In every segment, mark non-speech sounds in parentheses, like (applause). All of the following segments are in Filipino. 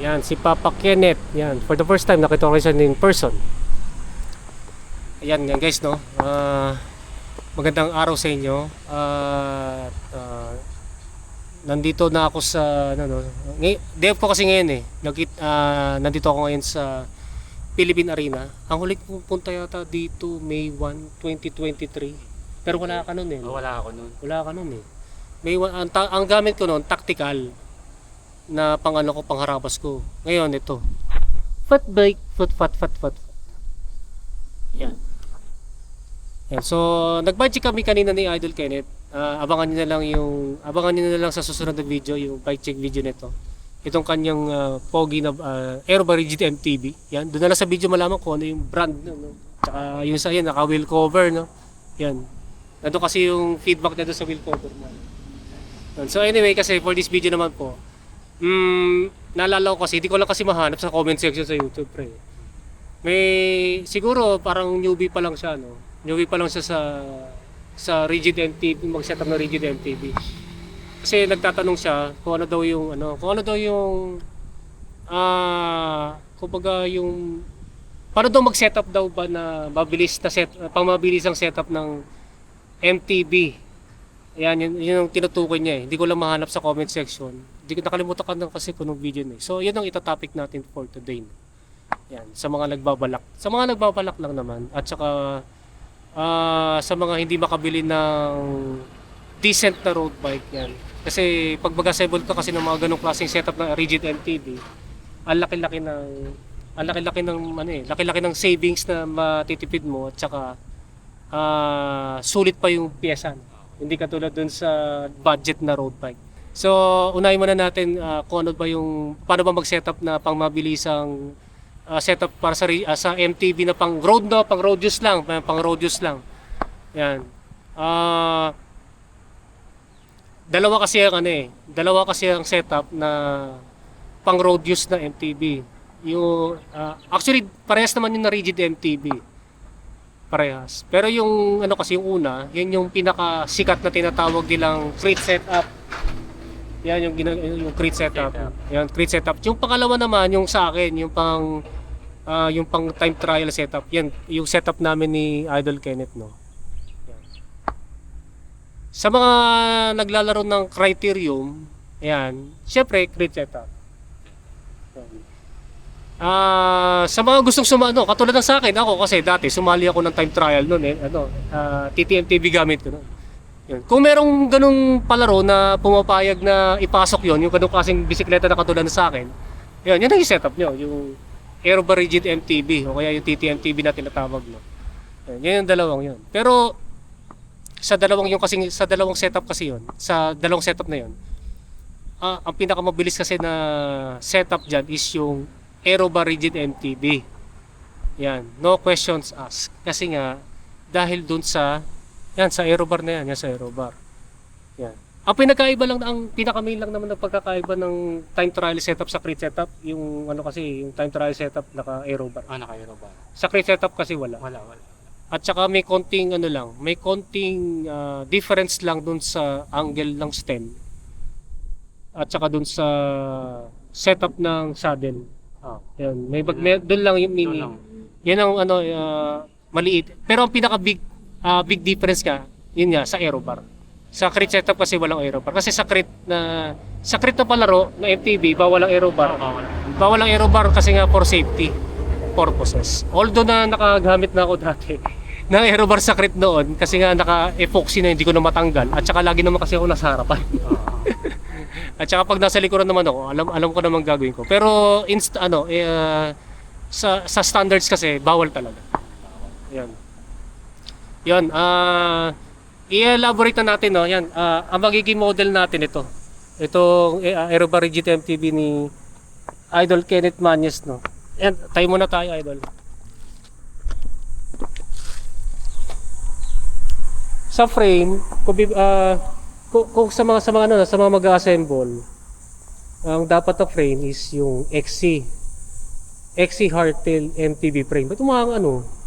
Yan, si Papa Kenneth. Yan, for the first time nakita ko siya in person. Ayan yan guys, no. Ah, magandang araw sa inyo. At ah, nandito na ako sa ano no. Off ko kasi ngayon eh. Nagkit ah, nandito ako ngayon sa Philippine Arena. Ang huli kong punta yata dito May 1, 2023. Pero wala ka noon eh. no? wala ako nun. Wala ka noon eh. May ang, ang gamit ko noon tactical na pang ano ko pangharabas ko. Ngayon ito. Fat bike, foot fat fat fat. Yan. Yan. So, nag-budget kami kanina ni Idol Kenneth. Ah, abangan niyo na lang yung abangan niyo na lang sa susunod na video yung bike check video nito. Itong kanyang ah, pogi na uh, Aerobar Rigid MTB. Yan, doon na lang sa video malaman ko ano yung brand no. Tsaka yung sa yan naka wheel cover no. Yan. Nandun kasi yung feedback na doon sa wheel cover mo. So anyway, kasi for this video naman po, mm, naalala ko kasi, hindi ko lang kasi mahanap sa comment section sa YouTube, pre. May, siguro parang newbie pa lang siya, no? Newbie pa lang siya sa sa Rigid MTB, mag-setup ng Rigid MTB. Kasi nagtatanong siya kung ano daw yung, ano, kung ano daw yung, ah, kumbaga yung, paano daw mag-setup daw ba na mabilis na set, pang mabilis ang setup ng MTB. Ayan, yun, yun ang tinutukoy niya eh. Hindi ko lang mahanap sa comment section. Hindi ko nakalimutan ka na kasi kung video na eh. So, yun ang itatopic natin for today. Yan, sa mga nagbabalak. Sa mga nagbabalak lang naman. At saka, ah, sa mga hindi makabili ng decent na road bike yan. Kasi pag mag-assemble ka kasi ng mga ganong klaseng setup na rigid MTB, ang laki-laki ng ang laki-laki ng ano eh, laki-laki ng savings na matitipid mo at saka ah, sulit pa yung pyesa. Hindi katulad dun sa budget na road bike. So, unahin muna natin ah, kung ano ba yung paano ba mag-setup na pang mabilisang ah, setup para sa ah, sa MTB na pang road no, pang road use lang, pang road use lang. Yan. Ah dalawa kasi ang ano eh, dalawa kasi ang setup na pang road use na MTB. Yung ah, actually parehas naman yung na rigid MTB. Parehas. Pero yung ano kasi yung una, yan yung pinaka sikat na tinatawag nilang crate setup. Yan yung gina, yung crate setup. Setup. Yan crate setup. Yung pangalawa naman yung sa akin, yung pang ah, yung pang time trial setup. Yan yung setup namin ni Idol Kenneth no. Yan. Sa mga naglalaro ng Criterium, ayan, syempre crate setup. Yan. Ah, sa mga gustong sumano, katulad ng sa akin, ako kasi dati sumali ako ng time trial noon eh, ano, ah, TTMTV gamit ko noon. Yun. Kung merong ganung palaro na pumapayag na ipasok yon, yung ganung klaseng bisikleta na katulad ng sa akin, yun, yun ang setup nyo, yung Aerobar Rigid MTB o kaya yung TTMTB na tinatawag no. Yun, yun yung dalawang yun. Pero sa dalawang yung kasi sa dalawang setup kasi yun, sa dalawang setup na yun, ah, ang pinakamabilis kasi na setup dyan is yung Aerobar Rigid MTB. Yan, no questions asked. Kasi nga, dahil dun sa, yan, sa Aerobar na yan, yan sa Aerobar. Yan. Ang pinakaiba lang, ang pinakamain lang naman ng pagkakaiba ng time trial setup sa crate setup, yung ano kasi, yung time trial setup naka Aerobar. Ah, naka-aero ba? Sa crate setup kasi wala. Wala, wala. At saka may konting ano lang, may konting ah, difference lang dun sa angle ng stem. At saka dun sa setup ng saddle. Oh. Yan, may, bag, may doon lang yung mini. Yan ang ano ah, maliit. Pero ang pinaka big ah, big difference ka, yun nga sa aerobar. Sa crit setup kasi walang aerobar. Kasi sa crit na sa crit na palaro na MTB bawal ang aerobar. Bawal. Bawal ang aerobar kasi nga for safety purposes. Although na nakagamit na ako dati (laughs) ng aerobar sa crit noon kasi nga naka-epoxy na hindi ko na matanggal at saka lagi naman kasi ako nasa harapan. (laughs) At saka pag nasa likuran naman ako, alam alam ko naman gagawin ko. Pero inst ano, eh, ah, sa sa standards kasi bawal talaga. Yan. Yan, ah i-elaborate na natin no. Yan, ah, ang magiging model natin ito. Itong eh, Aerobar Rigid MTB ni Idol Kenneth Manyes no. Yan, tayo muna tayo Idol. Sa frame, kung, ah, kung, kung sa mga sa mga ano, sa mga mag-assemble, ang dapat na frame is yung XC. XC hardtail MTB frame. Ba't umang ano?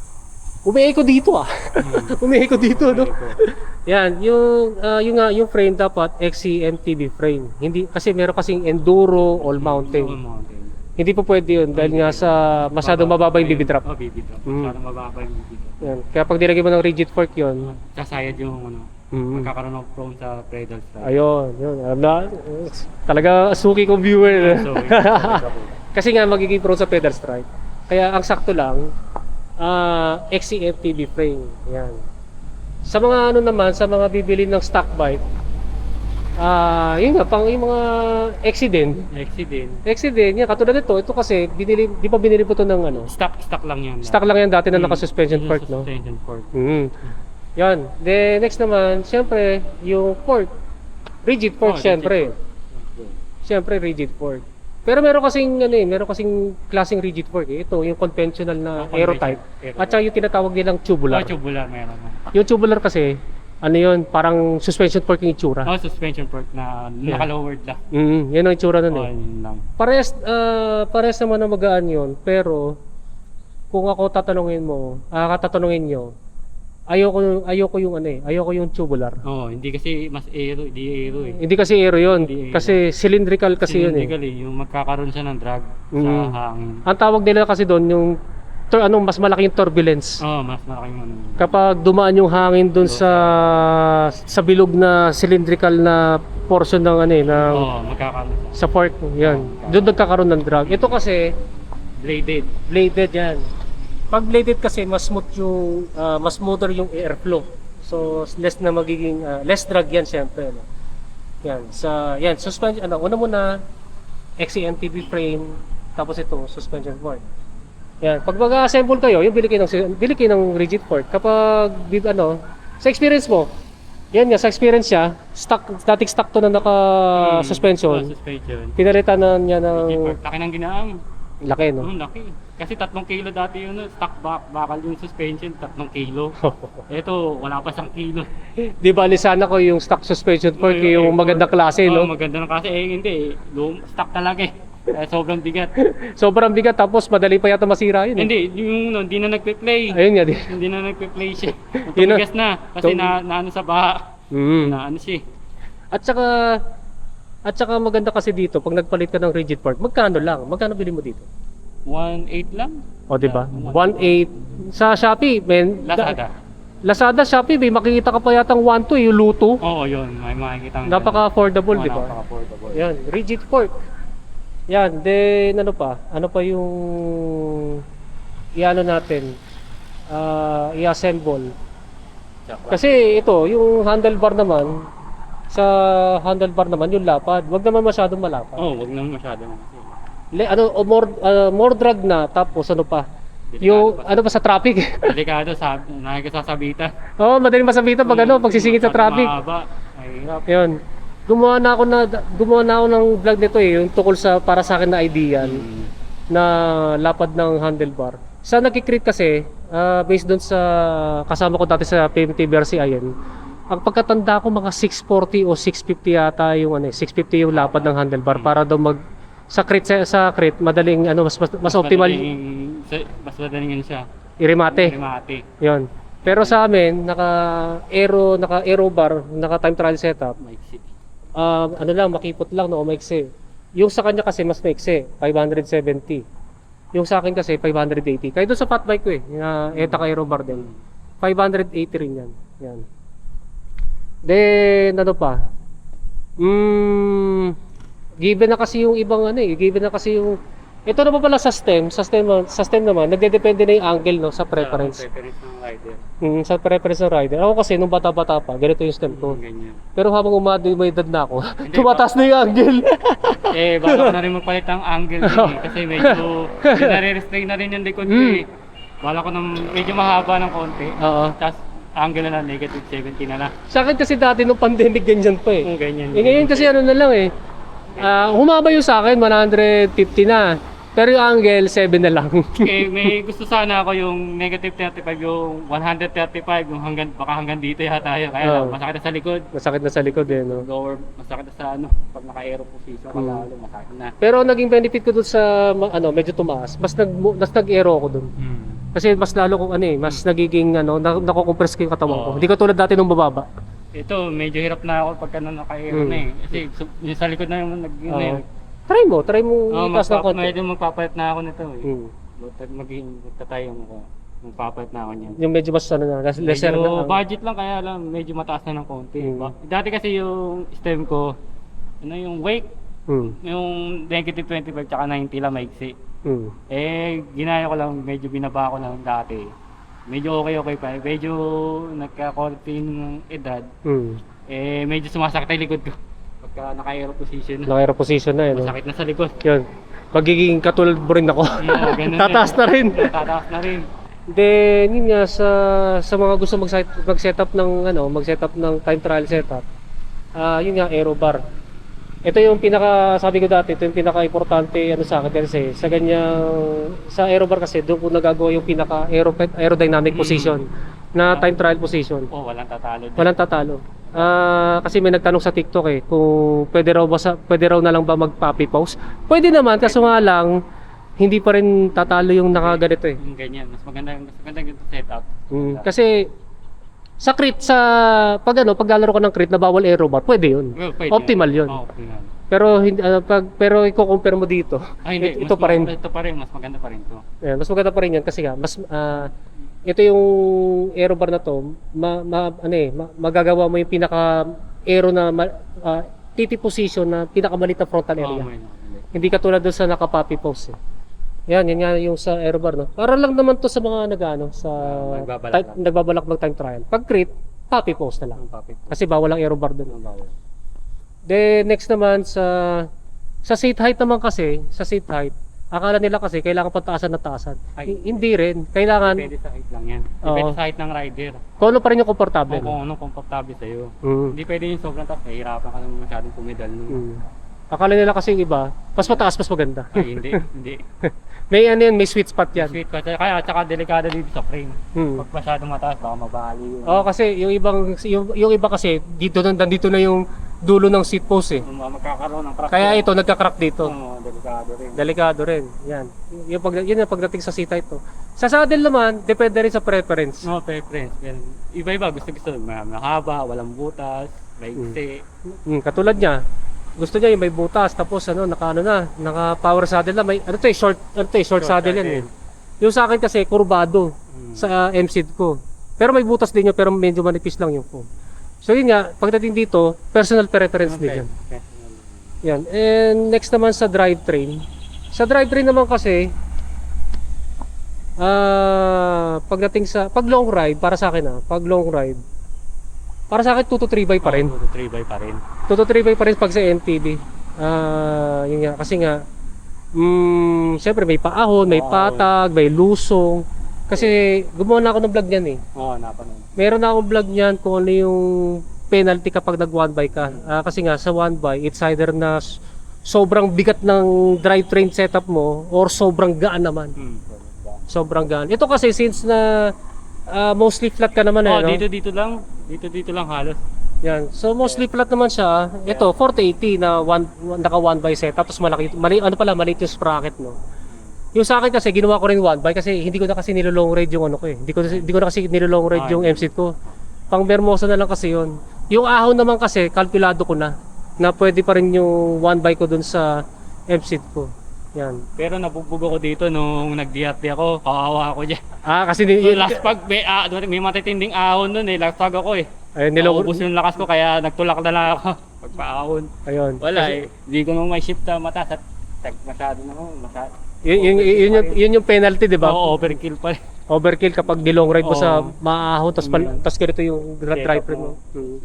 Umiiko dito ah. (laughs) Umiiko dito no. Yan, yung ah, yung nga yung frame dapat XC MTB frame. Hindi kasi meron kasing enduro all mountain. Mountain. Hindi po pwede yun dahil nga sa masyadong mababa yung BB drop. Oh, BB drop. Mm. Masyadong mababa yung BB drop. Yan. Kaya pag nilagay mo ng rigid fork yun, Sasayad yung ano, mm, magkakaroon ng prone sa pedal strike. ayun, yun. Alam na, talaga suki ko viewer. (laughs) Kasi nga magiging prone sa pedal strike. Kaya ang sakto lang, ah XCF PB frame. Yan. Sa mga ano naman, sa mga bibili ng stock bike, ah yun nga, pang yung mga accident, accident. accident, yan, katulad nito, ito kasi, binili, di pa binili po ito ng ano, Stock, stock lang yan. stock lang yan dati na Mm. naka-suspension fork, no? Suspension fork. Mm. Yan. Then, next naman, syempre, yung fork. Rigid fork, Oh, rigid syempre. fork. Syempre, rigid fork. Pero meron kasing, ano eh, meron kasing klaseng rigid fork eh. Ito, yung conventional na Ah, aero type. At saka yung tinatawag nilang tubular. Oh, tubular meron. Yung tubular kasi, ano yun, parang suspension fork yung itsura. Oh, suspension fork na Yeah. naka-lowered lang. Mm, yan ang itsura nun Oh, eh. yun lang. Pares, ah, pares naman na magaan yun, pero kung ako tatanungin mo, ah, katatanungin nyo, ayoko, ayoko yung ano eh, ayoko yung tubular. Oh, hindi kasi mas aero, hindi aero eh. Hindi kasi aero yun, Hindi aero. kasi cylindrical kasi yun eh. Cylindrical eh. Yung magkakaroon siya ng drag sa Mm. hangin. Ang tawag nila kasi doon yung tur- ano, mas malaki yung turbulence. Oh, mas malaking ano. Kapag dumaan yung hangin doon sa sa bilog na cylindrical na portion ng ano eh, ng Oh, magkakaroon sa fork, yan. Doon nagkakaroon ng drag. Ito kasi Bladed. bladed yan. Pag bladed kasi mas smooth yung ah, mas smoother yung airflow. So less na magiging ah, less drag yan syempre. No? Yan sa yan suspension ano una muna XCMTV frame tapos ito suspension fork. Yan, pag mag-assemble kayo, yung bili kayo ng bili kayo ng rigid fork kapag bib ano sa experience mo. Yan nga sa experience siya, stock static stock to na naka Mm. Oh, suspension. suspension. Pinalitan na niya ng. Laki ng ginaam. laki no. Oh, laki. Kasi tatlong kilo dati yun. Stock back, bakal yung suspension. Tatlong kilo. (laughs) Ito, wala pa siyang kilo. (laughs) Di ba sana ko yung stock suspension fork Oh, yung magandang klase Oh, no. maganda na kasi. Eh, hindi. Lum, stock talaga eh. Eh, sobrang bigat. (laughs) Sobrang bigat tapos madali pa yata masira yun. Eh. hindi, yung no, hindi na nagpe-play. Ayun nga di. Hindi na nagpe-play siya. Tumigas na. Kasi Tum- na, na ano sa baha. Mm. Na ano siya. eh. At saka at saka maganda kasi dito pag nagpalit ka ng rigid fork, magkano lang? Magkano bili mo dito? 1.8 lang. O di ba? Yeah, 1.8 sa Shopee, men. Lazada. Lazada, Shopee, may makikita ka pa yatang 1.2 yung luto. Oo, yun. May makikita. Napaka-affordable, Oo, di ba? Napaka-affordable. Yan, rigid fork. Yan, then ano pa? Ano pa yung iano natin? Ah, i-assemble. Kasi ito, yung handlebar naman, sa handlebar naman yung lapad. Wag naman masyadong malapad. Oo, oh, wag naman masyado na kasi. Le, ano, o more, ah, more drag na, tapos ano pa? Yung, ano pa sa traffic? (laughs) Delikado, sab nakikasasabitan. Oo, oh, madaling masabitan pag ano, pag sisingit sa traffic. Mahaba. Mahirap. Yun. Gumawa na ako na gumawa na ako ng vlog nito eh, yung tukol sa para sa akin na ideal Mm. na lapad ng handlebar. Sa nagki-create kasi, ah, based doon sa kasama ko dati sa PMT BRCIN, ang pagkatanda ko mga 640 o 650 yata yung ano, eh, 650 yung lapad ng handlebar para daw mag sa crit sa, sa crit madaling ano mas mas, mas optimal madaling- Mas madaling yun siya. irimate. Rimate. Yon. Pero sa amin naka aero naka aero bar, naka time trial setup. Maiksi. Ah, ano lang makipot lang no maiksi. Yung sa kanya kasi mas maiksi, 570. Yung sa akin kasi 580. Kaya doon sa fat bike ko eh, na ETA ka aero bar din. 580 rin yan. Yan. Then ano pa? Mm, given na kasi yung ibang ano eh, given na kasi yung ito na pa pala sa stem, sa stem, sa stem naman, nagdedepende na yung angle no sa preference. Sa preference ng rider. Mm, sa preference ng rider. Ako kasi nung bata-bata pa, ganito yung stem ko. Ganyan. Pero habang umado may edad na ako, (laughs) tumataas na yung angle. (laughs) eh, baka (laughs) na rin magpalit ang angle din eh. Kasi medyo nare-restrain na rin yung likod ko Mm. eh. Bala ko ng medyo mahaba ng konti. Oo. Tapos angle na lang, negative 70 na lang. Sa akin kasi dati nung pandemic ganyan pa eh. Kung ganyan. Eh ngayon kasi ano na lang eh. Ah, humaba yung sa akin 150 na. Pero yung angle 7 na lang. (laughs) eh, (laughs) may gusto sana ako yung negative 35, yung 135, yung hanggang, baka hanggang dito yata tayo. Kaya lang, masakit na sa likod. Masakit na sa likod eh no. Lower, masakit na sa ano, pag naka-aero position ka Mm. lalo, masakit na. Pero ang naging benefit ko dun sa ano, medyo tumaas. Mas nag mas nag-aero ako dun. Kasi mas lalo kong ano eh, mas nagiging ano, na, nako-compress ko yung katawan ko. Oo. Hindi ka tulad dati nung bababa. Ito, medyo hirap na ako pagka na naka-aero Mm. na eh. Kasi su- yung sa likod na yung nag yun Oo. na yun. Try mo, try mo Oh, itaas ng magpap- konti. medyo magpapalit na ako nito eh. Hmm. Mag- Maging magtatay ako. Magpapalit na ako niyan. Yung medyo mas ano na, less- lesser Medyo na. ang- budget lang kaya lang medyo mataas na ng konti. Mm. Ba- Dati kasi yung stem ko, ano yung wake, Hmm. yung negative 25 tsaka 90 lang maiksi. Hmm. Eh, ginaya ko lang, medyo binaba ko lang dati. Medyo okay okay pa. Medyo nagka-konti ng edad. Hmm. Eh, medyo sumasakit yung likod ko. Pagka naka-aero position. Naka-aero position na yun. no? Masakit na sa likod. Yun. Magiging katulad mo rin ako. Ganun (laughs) Tataas na rin. Tataas na rin. Then, yun nga, sa, sa mga gusto mag mag-setup ng, ano, mag-setup ng time trial setup, ah yun nga, aero bar. Ito yung pinaka, sabi ko dati, ito yung pinaka-importante ano sa akin kasi sa ganyang, sa aero bar kasi doon ko nagagawa yung pinaka aero, aerodynamic Mm. position na time trial position. Oh, walang tatalo. dyan. Walang tatalo. Ah, kasi may nagtanong sa TikTok eh kung pwede raw ba sa, pwede raw na lang ba mag-poppy pose. Pwede naman kaso nga lang hindi pa rin tatalo yung nakaganito eh. Yung ganyan. Mas maganda, mas maganda yung setup. Mm, kasi sa crit sa pag ano paglalaro ka ng crit na bawal aero bar, pwede 'yun. Well, pwede Optimal yun. Oh, optimal. Pero hindi ah, pag pero i-compare mo dito. Ah, hindi. Ito mas pa rin. Ito pa rin. Mas maganda pa rin to. Ayan, mas maganda pa rin 'yan kasi nga mas ah, ito yung aero bar na to, ma, ma- ano eh, ma- magagawa mo yung pinaka aero na ah, TT position na pinakamalit na frontal Oh, area. nakabili. Hindi katulad doon sa naka-poppy pose. Eh. Yan, yan nga yung sa aero bar, no? Para lang naman to sa mga nagano sa Nagbabalak type, nagbabalak mag time trial. Pag crit, poppy pose na lang. Ang papit. Kasi bawal ang aero bar doon. Bawal. Then next naman sa sa seat height naman kasi, sa seat height, akala nila kasi kailangan pataasan na taasan. Ay. Hi- hindi rin. Kailangan Depende sa height lang yan. Depende Oo. sa height ng rider. kung ano pa rin yung komportable. Kung kung anong komportable sa'yo. Mm. Hindi pwede yung sobrang taas. Nahihirapan ka naman masyadong pumedal. nun. Mm. Akala nila kasi yung iba, mas mataas mas maganda. Ay, hindi. hindi. (laughs) may ano yan, may sweet spot yan. Sweet pa. Kaya tsaka delikado dito sa frame. Mm. Pag masyadong mataas, baka mabali yun. Oo, kasi yung ibang yung, yung iba kasi dito na nandito na yung dulo ng seat post eh. Kung magkakaroon ng crack. Kaya ito nagka-crack dito. Oo, delikado rin. Delikado rin. Yan. Yung pag yun ang pagdating sa seat height to. Sa saddle naman, depende rin sa preference. No preference. Yan. Iba-iba. Gusto-gusto. ma- Mahaba, walang butas, maigsi. Hmm, katulad niya, gusto niya yung may butas tapos ano, naka ano na, naka power saddle na may ano to eh, short ano to eh, short, Short saddle yan eh. Yung sa akin kasi kurbado Mm. sa MC ko. Pero may butas din yun pero medyo manipis lang yung foam. So yun nga, pagdating dito, personal preference din yan. Okay. Yan. And next naman sa drivetrain. Sa drivetrain naman kasi ah pagdating sa pag long ride para sa akin ah, pag long ride para sa akin 2 to 3 by pa rin. 2 to 3 by pa rin. 2 to 3 by pa rin pag sa MTB. Ah, yun nga kasi nga mm, syempre may paahon, may Paahon. patag, may lusong. Kasi gumawa na ako ng vlog niyan eh. Oo, napanood. Meron na akong vlog niyan kung ano yung penalty kapag nag one by ka. Ah, kasi nga sa one by, it's either na s- sobrang bigat ng drivetrain setup mo or sobrang gaan naman. Hmm. Sobrang gaan. Ito kasi since na ah, mostly flat ka naman eh, Oh, no? dito dito lang. Dito dito lang halos. Yan. So mostly flat naman siya. Ito 4080 na one, naka one by setup tapos malaki mali ano pala maliit yung sprocket no. Yung sa akin kasi ginawa ko rin one by kasi hindi ko na kasi nilo-long ride yung ano ko eh. Hindi ko hindi ko na kasi nilo-long Ah, yung hindi. MC ko. Pang Bermosa na lang kasi yun. Yung ahon naman kasi kalkulado ko na na pwede pa rin yung one by ko dun sa MC ko. Yan. Pero nabugbog ako dito nung nag-DRT ako. Kawawa ako dyan. Ah kasi ni, Yung last pag may, ah, may matitinding ahon nun eh. Last pag ako eh. ayun, nilong Naubos yung lakas ko kaya nagtulak na lang ako. (laughs) Pagpaahon. ayun. Wala Kasi- eh. Hindi ko nung may shift na mataas at tag masyado na ako. Masyado. Yun, yun, yun, yun, yung, yun yung penalty, di ba? Oo, overkill pa rin. overkill kapag nilong ride mo sa maahon tapos pal- Mm. tapos ganito yung dra- Setup drive mo. mo. Mm.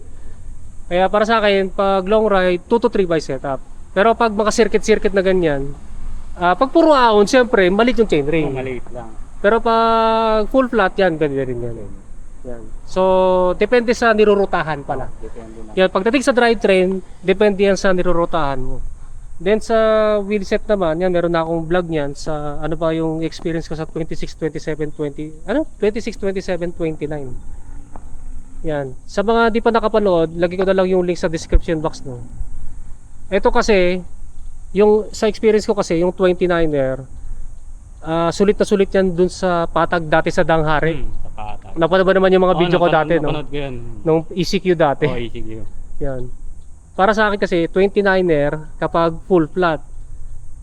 Kaya para sa akin, pag long ride, 2 to 3 by setup. Pero pag mga circuit-circuit na ganyan, ah, pag puro ahon, siyempre, maliit yung chainring. Oh, maliit lang. Pero pag full flat, yan, ganyan rin yan. yan. So, depende sa nirurutahan pala. Depende na. Yan, pagdating sa drivetrain, depende yan sa nirurutahan mo. Then sa wheelset naman, yan meron na akong vlog niyan sa ano ba yung experience ko sa 26, 27, 20, ano? 26, 27, 29. Yan. Sa mga di pa nakapanood, lagi ko na lang yung link sa description box no. Ito kasi yung sa experience ko kasi yung 29er ah sulit na sulit yan dun sa patag dati sa Danghari. Hmm, sa patag. Napanood ba naman yung mga Oo, video ko dati no? Ko yun. Nung ECQ dati. Oo, ECQ. Yan. Para sa akin kasi 29er kapag full flat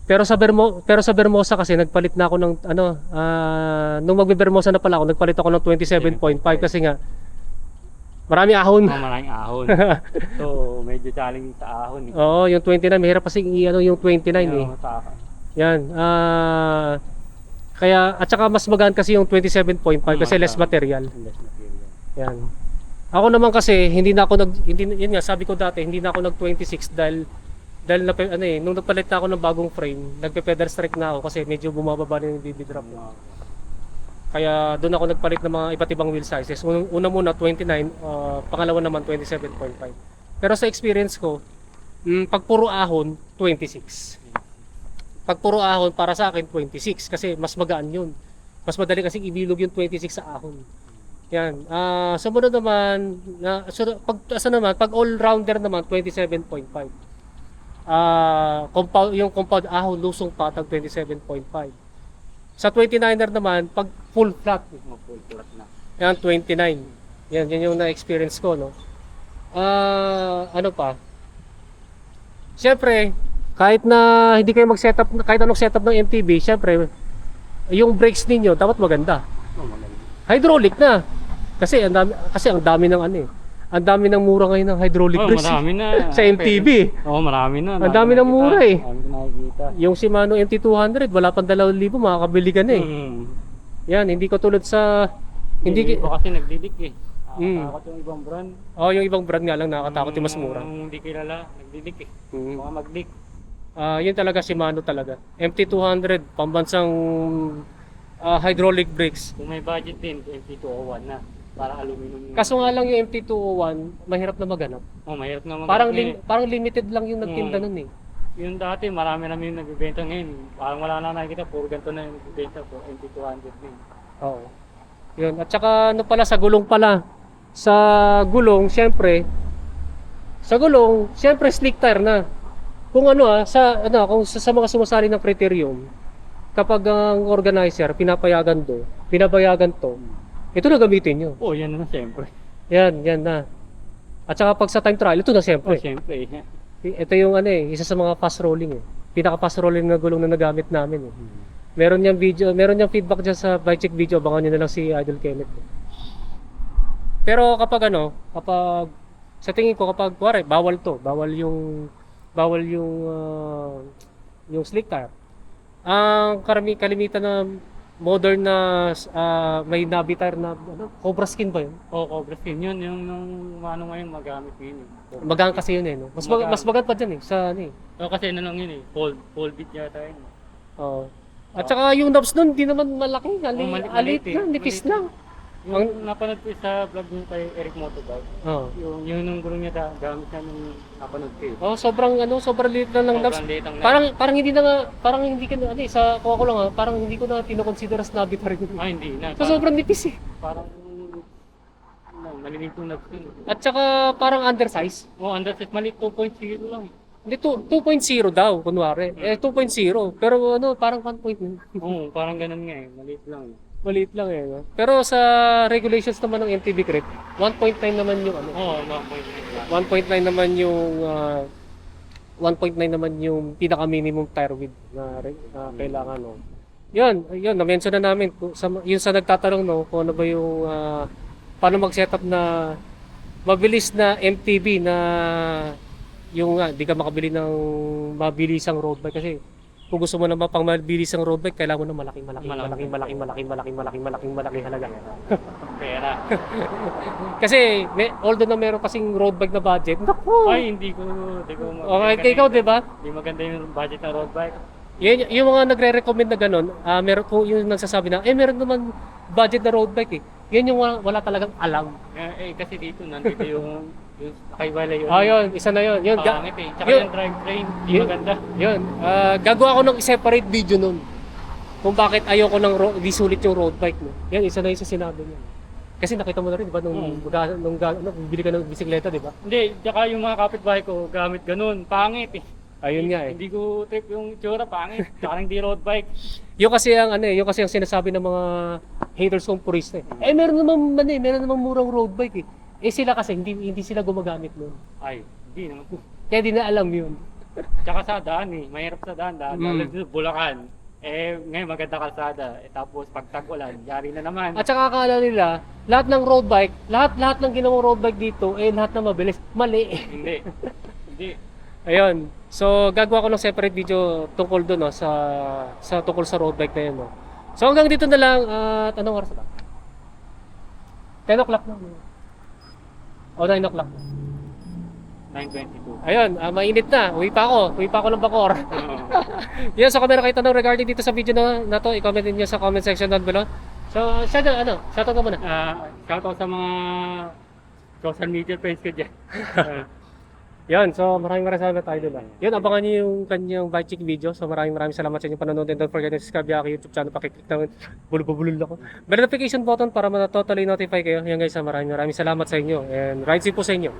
Pero sa Bermo, pero sa Bermosa kasi nagpalit na ako ng ano, ah, nung magbe-Bermosa na pala ako, nagpalit ako ng 27.5 kasi nga marami ahon. Oh, maraming ahon. (laughs) so, medyo challenging sa ahon. Eh. Oo, yung 29, mahirap kasi i-ano yung 29 eh. Kaya masaka. Yan. Ah kaya at saka mas magaan kasi yung 27.5 kasi Mm, less material. Less material. Yan. Ako naman kasi hindi na ako nag hindi yun nga sabi ko dati hindi na ako nag 26 dahil dahil na ano eh nung nagpalit na ako ng bagong frame, nagpe-pedal strike na ako kasi medyo bumababa na yung BB drop. ko. Kaya doon ako nagpalit ng mga iba't ibang wheel sizes. Una, una muna 29, ah, pangalawa naman 27.5. Pero sa experience ko, mm, pag puro ahon 26. Pag puro ahon para sa akin 26 kasi mas magaan yun. Mas madali kasi ibilog yung 26 sa ahon. Yan. Ah, sumunod naman na so, pag asa naman, pag all-rounder naman 27.5. Ah, compound yung compound ahon lusong patag 27.5. Sa 29er naman, pag full flat, Oh, full flat na. yan 29. Yan, yan yung na-experience ko, no. Ah, ano pa? Siyempre, kahit na hindi kayo mag-setup, kahit anong setup ng MTB, siyempre, yung brakes ninyo dapat maganda Oh, maganda. hydraulic na. Kasi ang dami kasi ang dami ng ano eh. Ang dami ng mura ngayon ng hydraulic Oh, brakes. eh. marami na. Sa MTB. Oo, (laughs) oh, marami na. Ang dami ng mura eh. Nakikita. Yung Shimano MT200, wala pang 2,000 makakabili ka na eh. Mm. Yan, hindi ko tulad sa hindi Hindi ko kasi nagdidik eh. Mm. Nakakatakot yung ibang brand. Oh, yung ibang brand nga lang nakakatakot yung mas mura. Yung hindi kilala, nagdidik eh. Mm. Mga magdik. Ah, yun talaga Shimano talaga. MT200, pambansang ah, hydraulic brakes. Kung may budget din, MP201 na. Para aluminum. yung- Kaso nga lang yung MT201, mahirap na maganap. oh, mahirap naman. Parang kasi lim- parang limited lang yung nagtinda Mm. nun eh. Yung dati, marami namin yung nagbibenta ngayon. Parang wala na nakikita, puro ganito na yung nagbibenta po. MP200 din. Oo. Yun. At saka ano pala sa gulong pala. Sa gulong, syempre sa gulong, syempre slick tire na. Kung ano ah, sa ano kung sa, sa mga sumasali ng criterium, kapag ang organizer pinapayagan do, pinabayagan to, ito na gamitin nyo. Oh, yan na siyempre. Yan, yan na. At saka pag sa time trial, ito na Oh, syempre. siyempre. Ito yung ano eh, isa sa mga fast rolling eh. Pinaka fast rolling na gulong na nagamit namin eh. Meron niyang video, meron niyang feedback dyan sa bike check video, abangan niyo na lang si Idol Kenneth. Pero kapag ano, kapag sa tingin ko kapag kuwari, bawal to, bawal yung bawal yung ah, yung slick tire. Ang karami kalimitan na modern na ah, may nabi tire na ano, cobra skin ba yun? Oh, Cobra Skin. Yun, yung nung ano ngayon magamit yun. eh. Magaan kasi yun eh, no? Mas mag, mas magaan pa dyan eh, sa ano eh. Oh, kasi ano lang yun eh. Full, full beat yata yun. Oo. At saka yung knobs nun, di naman malaki. Ali, Oh, mali- alit maliit eh. nipis lang. Yung napanood ko sa vlog niya kay Eric Motovlog. Oo. Yung, yung nung gulong niya da, gamit na nung napanood ko eh. Oh, sobrang ano, sobrang liit lang ng. Sobrang ang Parang parang hindi na nga, parang hindi ka na ano eh, sa kuha ko lang ah, parang hindi ko na kinoconsider as nabi pa rin. Ah, hindi na. So, sobrang nipis eh. Parang, no, maliliit yung nabs yun. At saka parang undersize. Oh, underset maliit 2.0 lang. Hindi, two- 2.0 daw, kunwari. Eh, 2.0. Pero ano, parang 1.0. Oo, parang ganun nga eh. Maliit lang. Maliit lang eh. No? Pero sa regulations naman ng MTB Crit, 1.9 naman yung ano. Oo, oh, 1.9 lang. 1.9 naman yung ah, 1.9 naman yung pinaka minimum tire width na, na kailangan no. Yun, yun na-mention na namin kung sa yun sa nagtatanong no kung ano ba yung ah, paano mag-setup na mabilis na MTB na yung nga, di ka makabili ng mabilisang road bike kasi kung gusto mo na pang mabilisang road bike, kailangan mo na malaking malaking malaking malaking malaking malaking malaking malaking malaking halaga. (laughs) Pera. (laughs) Kasi may, although na meron kasing road bike na budget, naku, Ay, hindi ko, hindi ko. Okay, kay ikaw, di ba? Hindi maganda yung budget ng road bike. Yun, yung mga nagre-recommend na ganun, ah meron kung yung nagsasabi na, eh meron naman budget na road bike eh. Yan yung wala, wala talagang alam. Eh, eh, kasi dito, nandito yung, yung nakaiwala yun. Ah, yun, isa na yun. Yun, ga- Pangit eh. Tsaka yun- yung drivetrain, hindi yun- maganda. yun. Ah, gagawa ako ng separate video nun. Kung bakit ayoko ng ro- di sulit yung road bike mo. Yan, isa na yun sa sinabi niya. Kasi nakita mo na rin, di ba, nung, Hmm. maga- nung, ga- ano, bibili ka ng bisikleta, di ba? Hindi, tsaka yung mga kapitbahay ko, gamit ganun. Pangit eh. Ayun nga eh. Hindi ko trip yung tsura, pangit. Tsaka hindi road bike. Yung kasi ang ano eh, yung kasi ang sinasabi ng mga haters kong purista eh. Eh meron naman man eh, meron naman murang road bike eh. Eh sila kasi hindi hindi sila gumagamit nun. Ay, hindi naman. Kaya di na alam yun. (laughs) Tsaka sa daan eh, mahirap sa daan, daan Mm. lalo dito, Bulacan. Eh, ngayon maganda kalsada. Eh, tapos pag tag-ulan, yari na naman. At saka akala nila, lahat ng road bike, lahat lahat ng ginawang road bike dito, eh lahat na mabilis. Mali. Hindi. Hindi. (laughs) Ayun. So, gagawa ko ng separate video tungkol doon, no, sa, sa tungkol sa road bike na yun, no. So, hanggang dito na lang, at anong oras na? 10 o'clock na. O, 9 o'clock. 922. Ayun, ah, mainit na. Uwi pa ako. Uwi pa ako ng Bacor. Oo. (laughs) Yan, so kung meron kayo tanong regarding dito sa video na, na to, i-comment niyo sa comment section down below. So, siya na, ano, shoutout ka muna. Ah, shout out sa mga social media friends ko dyan. (laughs) Yan, so maraming maraming salamat tayo doon. Yun, abangan niyo yung kanyang bike check video. So maraming maraming salamat sa inyong panonood and don't forget to subscribe yung YouTube channel. Pakiclick ng (laughs) bulubulul ako. May notification button para ma-totally notify kayo. Yan guys, maraming maraming salamat sa inyo and ride safe po sa inyo.